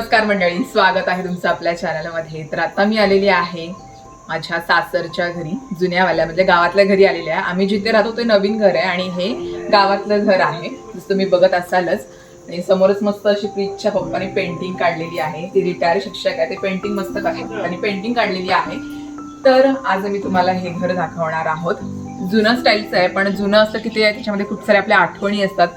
नमस्कार मंडळी स्वागत आहे तुमचं आपल्या चॅनलमध्ये तर आता मी आलेली आहे माझ्या सासरच्या घरी जुन्यावाल्या म्हणजे गावातल्या घरी आलेली आहे. आम्ही जिथे राहतो ते नवीन घर आहे आणि हे गावातलं घर आहे. जसं तुम्ही बघत असालच. आणि समोरच मस्त अशी प्रीतच्या पप्पाने पेंटिंग काढलेली आहे. ती रिटायर शिक्षक आहे. ते पेंटिंग मस्त आहे. आणि पेंटिंग काढलेली आहे. तर आज मी तुम्हाला हे घर दाखवणार आहोत. जुनं स्टाईलचं आहे पण जुनं असं की ते त्याच्यामध्ये खूप साऱ्या आपल्या आठवणी असतात.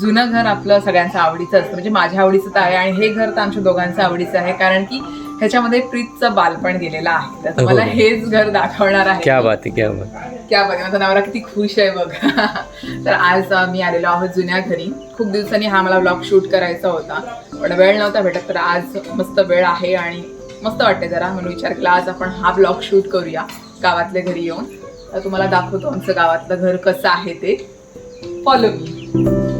जुनं घर आपलं सगळ्यांचं आवडीचं असतं. म्हणजे माझ्या आवडीचं तर आहे आणि हे घर तर आमच्या दोघांचं आवडीचं आहे. कारण की ह्याच्यामध्ये प्रीतचं बालपण गेलेलं आहे. तर मला हो. हेच घर दाखवणार आहे. क्या बात आहे क्या बात. क्या बघा माझा नवरा किती खुश आहे बघ. तर आज आम्ही आलेलो आहोत जुन्या घरी. खूप दिवसांनी हा मला ब्लॉग शूट करायचा होता. पण वेळ नव्हता भेटत तर आज मस्त वेळ आहे आणि मस्त वाटते जरा. म्हणून विचार केला आज आपण हा ब्लॉग शूट करूया. गावातल्या घरी येऊन. तर तुम्हाला दाखवतो आमचं गावातलं घर कसं आहे ते. फॉलो मी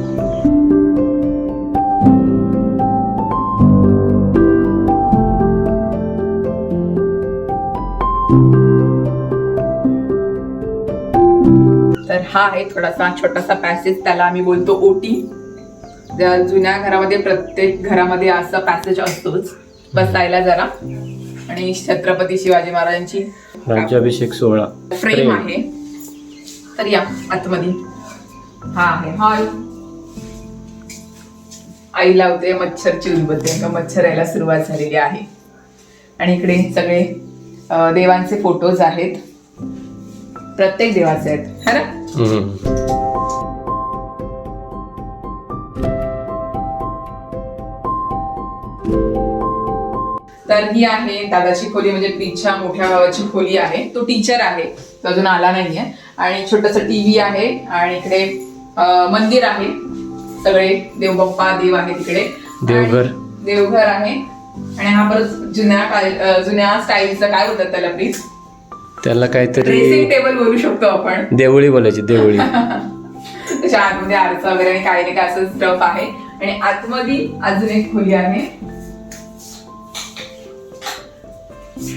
हा आहे थोडासा छोटासा पॅसेज त्याला आम्ही बोलतो ओटी. ज्या जुन्या घरामध्ये प्रत्येक घरामध्ये असं पॅसेज असतोच. बसायला जरा. आणि छत्रपती शिवाजी महाराजांची राज्याभिषेक सोहळा. फ्रेम. आहे. तर या आतमध्ये. हा आहे. हॉल आई लावते मच्छरची उदबत्ती किंवा मच्छर यायला सुरुवात झालेली आहे. आणि इकडे सगळे देवांचे फोटोज आहेत. प्रत्येक देवाचे आहेत. है ना. तर ही आहे दादाची खोली म्हणजे प्रीतच्या मोठ्या भावाची खोली आहे. तो टीचर आहे. तो अजून आला नाहीये. आणि छोटस टीव्ही आहे आणि इकडे मंदिर आहे. सगळे देवबाप्पा देव आहे तिकडे देवघर. देवघर आहे. आणि हा परत जुन्या जुन्या स्टाईलचं काय बोलतात त्याला प्लीज त्याला ड्रेसिंग काहीतरी टेबल बोलू शकतो आपण. देवळी बोलायची देवळी. त्याच्या आतमध्ये आरसा वगैरे आणि काही नाही काय असं स्टफ आहे. आणि आतमध्ये अजून एक खोली आहे.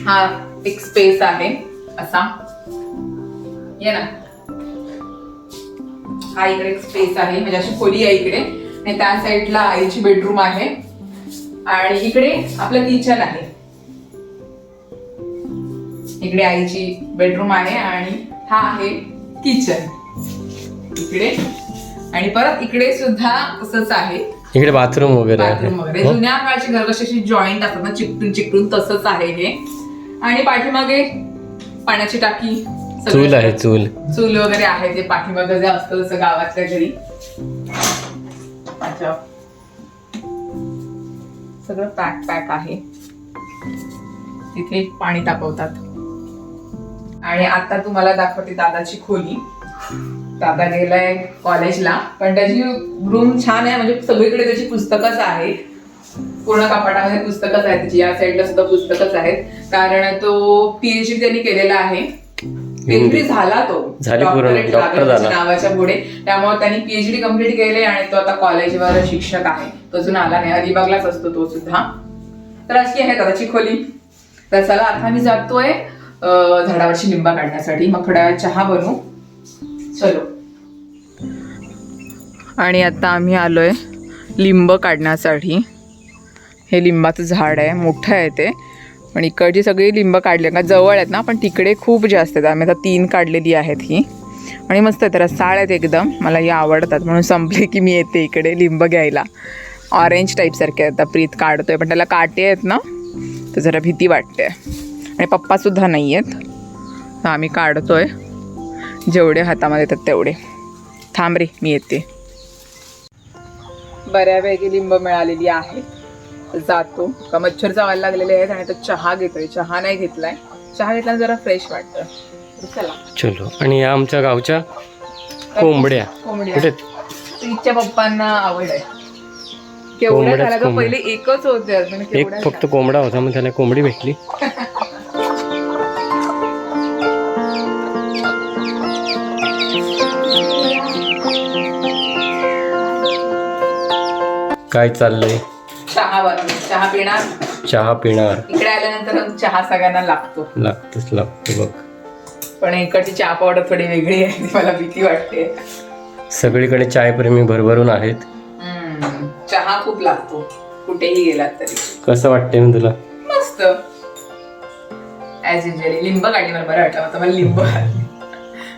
हा एक स्पेस आहे असा. ये ना. हा इकडे एक स्पेस आहे म्हणजे अशी खोली आहे इकडे. आणि त्या साईडला आईची बेडरूम आहे. आणि इकडे आपलं किचन आहे. इकडे आईची बेडरूम आहे आणि हा आहे किचन इकडे. आणि परत इकडे सुद्धा तसंच आहे. इकडे बाथरूम वगैरे बाथरूम वगैरे. हो? जुन्या काळची घर कशी अशी जॉईंट असतात ना चिकटून चिकटून तसंच आहे हे. आणि पाठीमागे पाण्याची टाकी चूल आहे चूल. चूल वगैरे आहे ते पाठीमागे जे असतं जसं गावातल्या घरी. सगळं पॅक पॅक आहे. तिथे पाणी तापवतात. आणि आता तुम्हाला दाखवते दादाची खोली. दादा गेलाय कॉलेजला. पण त्याची रूम छान आहे म्हणजे सगळीकडे त्याची पुस्तकच आहेत. पूर्ण कपाटामध्ये पुस्तकच आहेत त्याची. या साईडला सुद्धा पुस्तकच आहेत. कारण तो पीएचडी त्यांनी केलेला आहे. पीएचडी झाला तो. झाला. नावाच्या पुढे. त्यामुळे त्यांनी पीएचडी कंप्लीट केले आणि तो आता कॉलेजवर शिक्षक आहे. तो अजून आला नाही. अलिबागलाच असतो तो सुद्धा. तर अशी आहे दादाची खोली. तर चला आता मी जातोय. झाडावरची लिंबा काढण्यासाठी. मग थोडा चहा बनवू. चलो. आणि आता आम्ही आलोय लिंब काढण्यासाठी. हे लिंबाचं झाड आहे मोठं आहे ते. पण इकडची सगळी लिंब काढली का जवळ आहेत ना पण तिकडे खूप जास्त आहेत. आम्ही आता तीन काढलेली आहेत ही. आणि मस्त आहेत रसाळ आहेत एकदम. मला ही आवडतात. म्हणून संपले की मी येते इकडे लिंब घ्यायला. ऑरेंज टाईपसारखे आहेत. आता प्रीत काढतोय पण त्याला काटे आहेत ना तर जरा भीती वाटते. आणि पप्पासुद्धा नाही आहेत. तर आम्ही काढतोय. जेवढे हातामध्ये येतात तेवढे. थांब रे मी येते. बऱ्यापैकी लिंब मिळालेली आहे. जातो. का मच्छर चावायला लागलेले आहेत आणि तो चहा घेतोय. चहा नाही घेतलाय. चहा घेतला जरा फ्रेश वाटतं. चला. चलो. आणि या आमच्या गावच्या कोंबड्या. कोंबड्या. तिच्या पप्पांना आवड आहे. केवढ्या. पहिले एकच होते. एक फक्त कोंबडा होता मग त्याला कोंबडी भेटली. काय चाललंय? चहा बनवली चहा पिणार? चहा पिणार. इकडे आल्यानंतर चहा सगळ्यांना लागतो. लागतच लागतो बघ. पण इकडची चहा पावडर थोडी वेगळी आहे ती मला भीती वाटते. सगळीकडे चायप्रेमी भरभरून आहेत. हम्म, चहा खूप लागतो. कुठेही गेलात तरी. कसं वाटतंय मग तुला? मस्त. ऍज युजली लिंब काढली मला बरं वाटलं. आता मला लिंब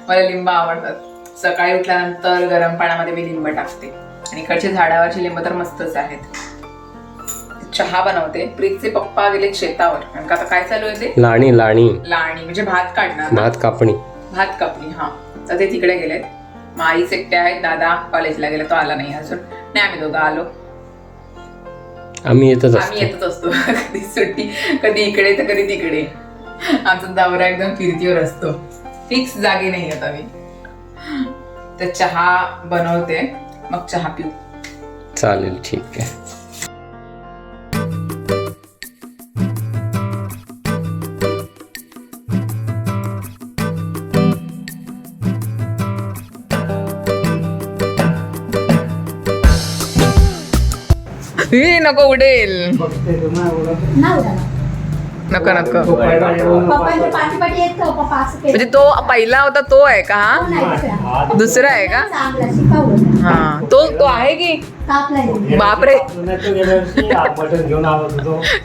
मला लिंब आवडतात. सकाळी उठल्यानंतर गरम पाण्यामध्ये मी लिंब टाकते. आणि इकडचे झाडावरचे लिंब तर मस्तच आहेत. चहा बनवते. प्रीतचे पप्पा गेले शेतावर. कारण का आता काय चालू आहे ते? लाणी लाणी. लाणी म्हणजे भात काढणार? भात कापणी. भात कापली हा. तर ते तिकडे गेलेत. मग आईच एकटे आहेत. दादा कॉलेजला गेले तो आला नाही अजून. नाही आम्ही दोघं आलो. आम्ही येतच आम्ही असतो. येतच असतो. कधी सुट्टी कधी इकडे तर कधी तिकडे. आमचा दौरा एकदम फिरतीवर असतो. फिक्स जागी नाही आम्ही. तर चहा बनवते. मग चहा पिऊ चालेल ठीक आहे. नको उडेल. नाही उडाला. नको नको. म्हणजे तो पहिला होता तो आहे का? हा? नाही दुसरा. आहे का? हा. तो तो आहे की. बापरे.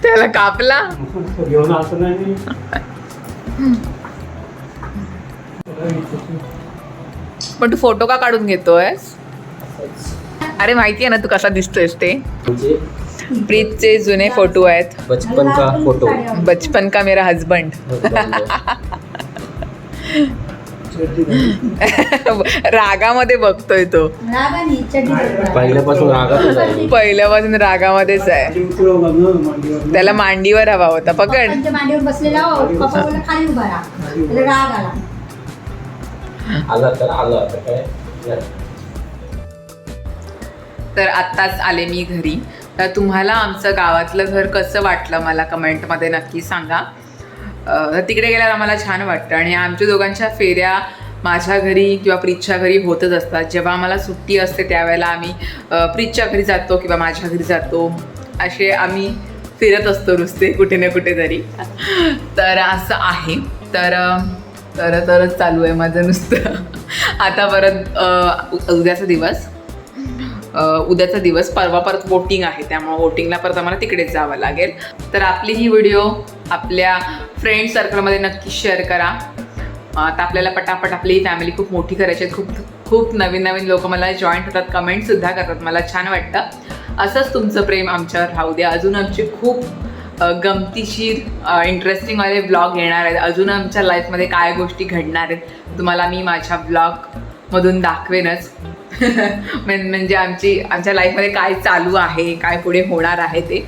त्याला कापला? पण तू फोटो का काढून घेतोय अरे माहिती आहे ना तू कसा दिसतोयस ते. म्हणजे प्रीतचे जुने फोटो आहेत. बचपन का फोटो? बचपन का मेरा हस्बंड रागामध्ये बघतोय तो. पहिल्यापासून पहिल्यापासून रागामध्येच आहे. त्याला मांडीवर हवा होता. पकड. पप्पांच्या मांडीवर बसलेला पप्पा बोलला खाली उभा राहा. त्याला राग आला. आला तर आला. आता काय? तर आत्ताच आले मी घरी. तर तुम्हाला आमचं गावातलं घर कसं वाटलं मला कमेंटमध्ये नक्की सांगा. तिकडे गेल्यावर आम्हाला छान वाटतं आणि आमच्या दोघांच्या फेऱ्या माझ्या घरी किंवा प्रीतच्या घरी होतच असतात. जेव्हा आम्हाला सुट्टी असते त्यावेळेला आम्ही अं, प्रीतच्या घरी जातो किंवा माझ्या घरी जातो. असे आम्ही फिरत असतो नुसते कुठे ना कुठे तरी तर असं आहे. तर तर तरच चालू आहे माझं नुसतं. आता परत उद्याचा दिवस. उद्याचा दिवस परवा परत वोटिंग आहे त्यामुळे वोटिंगला परत आम्हाला तिकडेच जावं लागेल. तर आपली ही व्हिडिओ आपल्या फ्रेंड सर्कलमध्ये नक्की शेअर करा. आता आपल्याला पटापट आपली फॅमिली खूप मोठी करायची आहे खूप खूप नवीन नवीन लोक मला जॉईन होतात कमेंटसुद्धा करतात. मला छान वाटतं. असंच तुमचं प्रेम आमच्यावर राहू द्या अजून आमची खूप गमतीशीर इंटरेस्टिंगवाले ब्लॉग येणार आहेत. अजून आमच्या लाईफमध्ये काय गोष्टी घडणार आहेत तुम्हाला मी माझ्या ब्लॉगमधून दाखवेनच. म्हणजे आमची आमच्या लाईफमध्ये काय चालू आहे काय पुढे होणार आहे ते.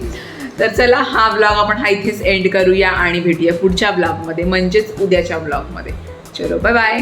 तर चला हा ब्लॉग आपण हा इथेच एंड करूया आणि भेटूया पुढच्या ब्लॉगमध्ये म्हणजेच उद्याच्या ब्लॉगमध्ये चलो बाय बाय